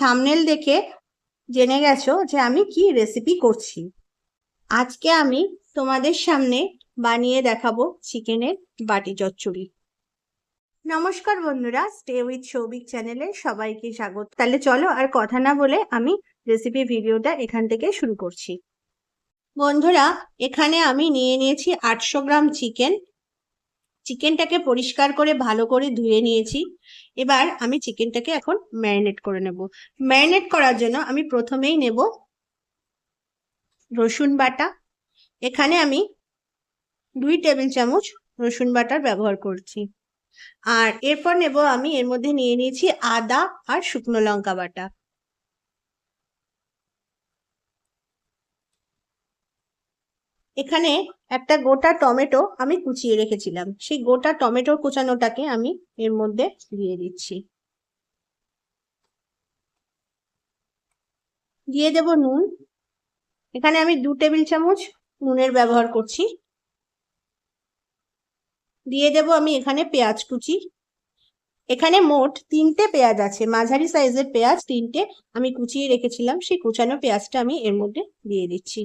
Thumbnail দেখে জেনে গেছো যে আমি কি রেসিপি করছি। আজকে আমি তোমাদের সামনে বানিয়ে দেখাবো চিকেনের বাটি চচ্চড়ি। নমস্কার বন্ধুরা স্টে উইথ সৌভিক চ্যানেলে সবাইকে স্বাগত। তাহলে চলো আর কথা না বলে আমি রেসিপি ভিডিওটা এখান থেকে শুরু করছি। বন্ধুরা, এখানে আমি নিয়ে নিয়েছি আটশো গ্রাম চিকেন চিকেনটাকে পরিষ্কার করে ভালো করে ধুয়ে নিয়েছি। এবার আমি চিকেনটাকে এখন ম্যারিনেট করে নেব। ম্যারিনেট করার জন্য আমি প্রথমেই নেব রসুন বাটা। এখানে আমি দুই টেবিল চামচ রসুন বাটার ব্যবহার করছি। আর এরপর নেব আমি এর মধ্যে নিয়ে নিয়েছি আদা আর শুকনো লঙ্কা বাটা। এখানে একটা গোটা টমেটো আমি কুচিয়ে রেখেছিলাম। সেই গোটা টমেটোর কুচানোটাকে আমি এর মধ্যে দিয়ে দিচ্ছি। দিয়ে দেব নুন। এখানে আমি দু টেবিল চামচ নুনের ব্যবহার করছি। দিয়ে দেব আমি এখানে পেঁয়াজ কুচি। এখানে মোট তিনটে পেঁয়াজ আছে। মাঝারি সাইজের পেঁয়াজ তিনটে আমি কুচিয়ে রেখেছিলাম। সেই কুচানো পেঁয়াজটা আমি এর মধ্যে দিয়ে দিচ্ছি।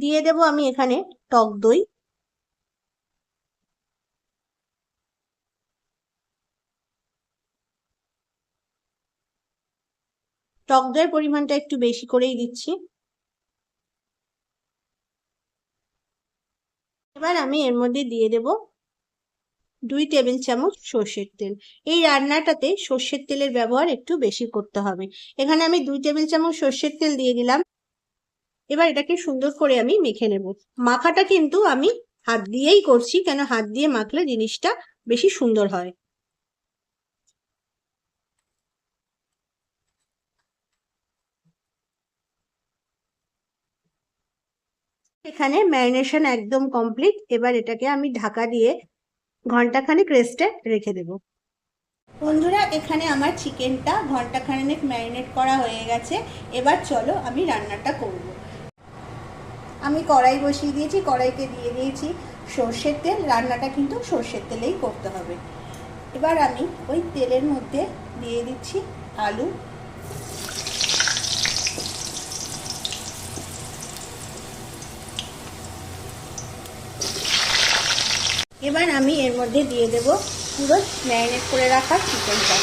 দিয়ে দেব আমি এখানে টক দই। টক দইয়ের পরিমাণটা একটু বেশি করেই দিচ্ছি। এবার আমি এর মধ্যে দিয়ে দেব দুই টেবিল চামচ সর্ষের তেল। এই রান্নাটাতে সর্ষের তেলের ব্যবহার একটু বেশি করতে হবে। এখানে আমি দুই টেবিল চামচ সর্ষের তেল দিয়ে দিলাম। এবার এটাকে সুন্দর করে আমি মেখে নেব। মাখাটা কিন্তু আমি হাত দিয়েই করছি, কেন হাত দিয়ে মাখলে জিনিসটা বেশি সুন্দর হয়। এখানে ম্যারিনেশন একদম কমপ্লিট। এবার এটাকে আমি ঢাকা দিয়ে ঘন্টাখানেক রেস্টে রেখে দেব। বন্ধুরা, এখানে আমার চিকেনটা ঘন্টাখানেক ম্যারিনেট করা হয়ে গেছে। এবার চলো আমি রান্নাটা করব। আমি কড়াই বসিয়ে দিয়েছি, কড়াইতে দিয়ে দিয়েছি সর্ষের তেল। রান্নাটা কিন্তু সর্ষের তেলেই করতে হবে। এবার আমি ওই তেলের মধ্যে দিয়ে দিচ্ছি আলু। এবার আমি এর মধ্যে দিয়ে দেব পুরো ম্যারিনেট করে রাখা চিকেনটা।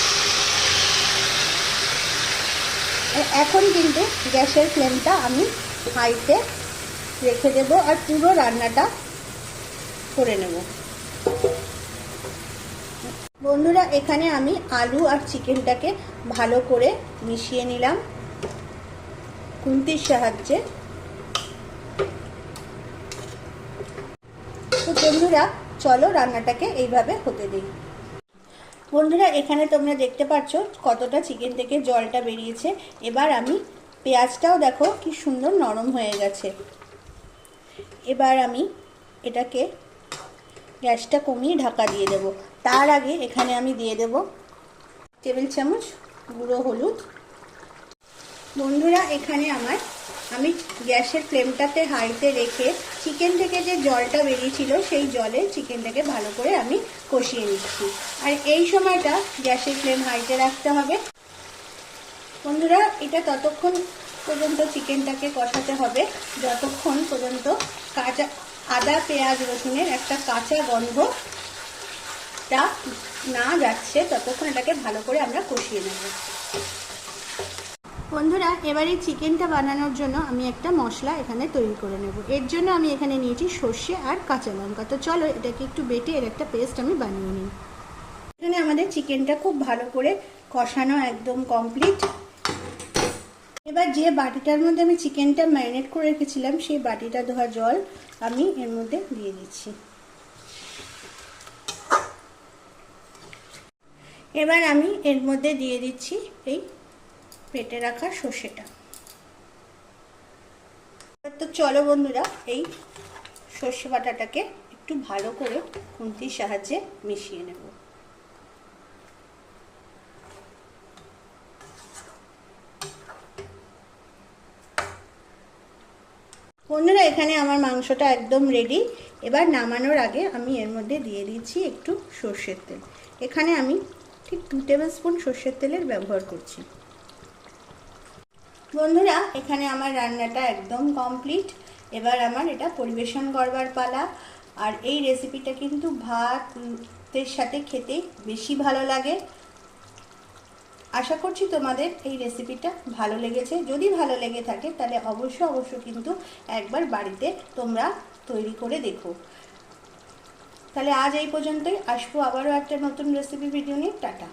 এখন কিন্তু গ্যাসের ফ্লেমটা আমি হাইতে রেখে দেব আর পুরো রান্নাটা করে নেব। বন্ধুরা, এখানে আমি আলু আর চিকেনটাকে ভালো করে মিশিয়ে নিলাম খুন্তির সাহায্যে। তো বন্ধুরা, চলো রান্নাটাকে এইভাবে হতে দিই। বন্ধুরা, এখানে তোমরা দেখতে পাচ্ছ কতটা চিকেন থেকে জলটা বেরিয়েছে। এবার আমি পেঁয়াজটাও দেখো কি সুন্দর নরম হয়ে গেছে। এবার আমি এটাকে গ্যাসটা কমিয়ে ঢাকা দিয়ে দেব। তার আগে এখানে আমি দিয়ে দেব টেবিল চামচ গুঁড়ো হলুদ। বন্ধুরা, এখানে আমার আমি গ্যাসের ফ্লেমটাতে হাইতে রেখে চিকেন থেকে যে জলটা বেরিয়েছিল, সেই জলে চিকেনটাকে ভালো করে আমি কষিয়ে নিচ্ছি। আর এই সময়টা গ্যাসের ফ্লেম হাইতে রাখতে হবে। বন্ধুরা, এটা ততক্ষণ পর্যন্ত চিকেনটাকে কষাতে হবে। যতক্ষণ পর্যন্ত কাঁচা, আদা, পেঁয়াজ, রসুনের একটা কাঁচা গন্ধটা না যাচ্ছে, ততক্ষণ এটাকে ভালো করে আমরা কষিয়ে নেব। বন্ধুরা, এবার এই চিকেনটা বানানোর জন্য আমি একটা মশলা এখানে তৈরি করে নেব। এর জন্য আমি এখানে নিয়েছি সর্ষে আর কাঁচা লঙ্কা। তো চলো, এটাকে একটু বেটে এর একটা পেস্ট আমি বানিয়ে নিই। এখানে আমাদের চিকেনটা খুব ভালো করে কষানো একদম কমপ্লিট। এবার যে বাটিটার মধ্যে আমি চিকেনটা ম্যারিনেট করে রেখেছিলাম, সেই বাটিটা ধোয়া জল আমি এর মধ্যে দিয়ে দিচ্ছি। এবার আমি এর মধ্যে দিয়ে দিচ্ছি এই পেটে রাখা সর্ষেটা। তো চলো বন্ধুরা, এই সর্ষে বাটাটাকে একটু ভালো করে খুন্তির সাহায্যে মিশিয়ে নেব। বন্ধুরা, এখানে আমার মাংসটা একদম রেডি এবার নামানোর আগে আমি এর মধ্যে দিয়ে দিচ্ছি একটু সর্ষের তেল। এখানে আমি ঠিক দু টেবিল স্পুন সর্ষের তেলের ব্যবহার করছি। বন্ধুরা, এখানে আমার রান্নাটা একদম কমপ্লিট এবার আমার এটা পরিবেশন করবার পালা। আর এই রেসিপিটা কিন্তু ভাতের সাথে খেতে বেশি ভালো লাগে। আশা করছি তোমাদের এই রেসিপিটা ভালো লেগেছে। যদি ভালো লেগে থাকে, তাহলে অবশ্য অবশ্য কিন্তু একবার বাড়িতে তোমরা তৈরি করে দেখো। তাহলে আজ এই পর্যন্তই। আসব আবারও একটা নতুন রেসিপি ভিডিও নিয়ে। টাটা।